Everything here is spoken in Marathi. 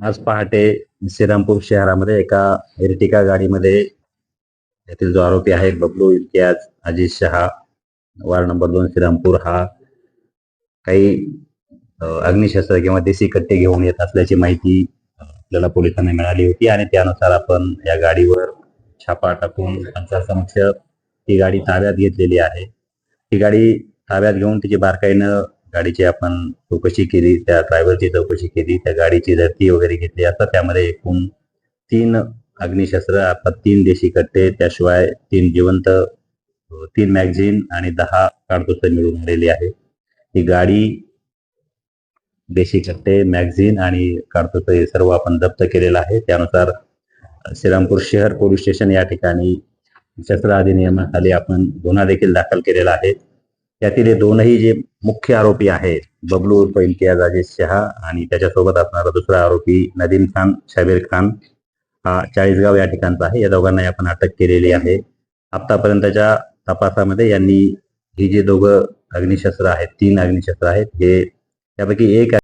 आज पहाटे श्रीरामपूर शहरामध्ये एका एर्टिका गाडीमध्ये येथील जो आरोपी आहे बबलू इम्तियाज अजित शहा वार्ड नंबर दोन श्रीरामपूर हा काही अग्निशस्त्र किंवा देशी कट्टे घेऊन येत असल्याची माहिती आपल्याला पोलिसांना मिळाली होती आणि त्यानुसार आपण या गाडीवर छापा टाकून त्यांच्या समक्ष ती गाडी ताब्यात घेतलेली आहे. ती गाडी ताब्यात घेऊन तिची बारकाईनं गाडीची आपण चौकशी केली त्या ड्रायव्हरची चौकशी केली त्या गाडीची झडती वगैरे घेतली. असता त्यामध्ये एकूण तीन अग्निशस्त्र अर्थात तीन देशी कट्टे त्याशिवाय तीन जिवंत तीन मॅगझिन आणि दहा काडतुसं मिळून आलेली आहे. ही गाडी देशी कट्टे मॅगझिन आणि काडतुसं हे सर्व आपण जप्त केलेलं आहे. त्यानुसार श्रीरामपूर शहर पोलीस स्टेशन या ठिकाणी शस्त्र अधिनियमाखाली आपण गुन्हा देखील दाखल केलेला आहे. यातील हे दोनही जे मुख्य आरोपी आहेत बबलू उर्फ इम्तियाज अजित शहा आणि त्याच्यासोबत असणारा दुसरा आरोपी नदीम खान शबीर खान हा चाळीसगाव या ठिकाणचा आहे. या दोघांनाही आपण अटक केलेली आहे. आतापर्यंतच्या तपासामध्ये यांनी ही जे दोघं अग्निशस्त्र आहेत तीन अग्निशस्त्र आहेत हे त्यापैकी एक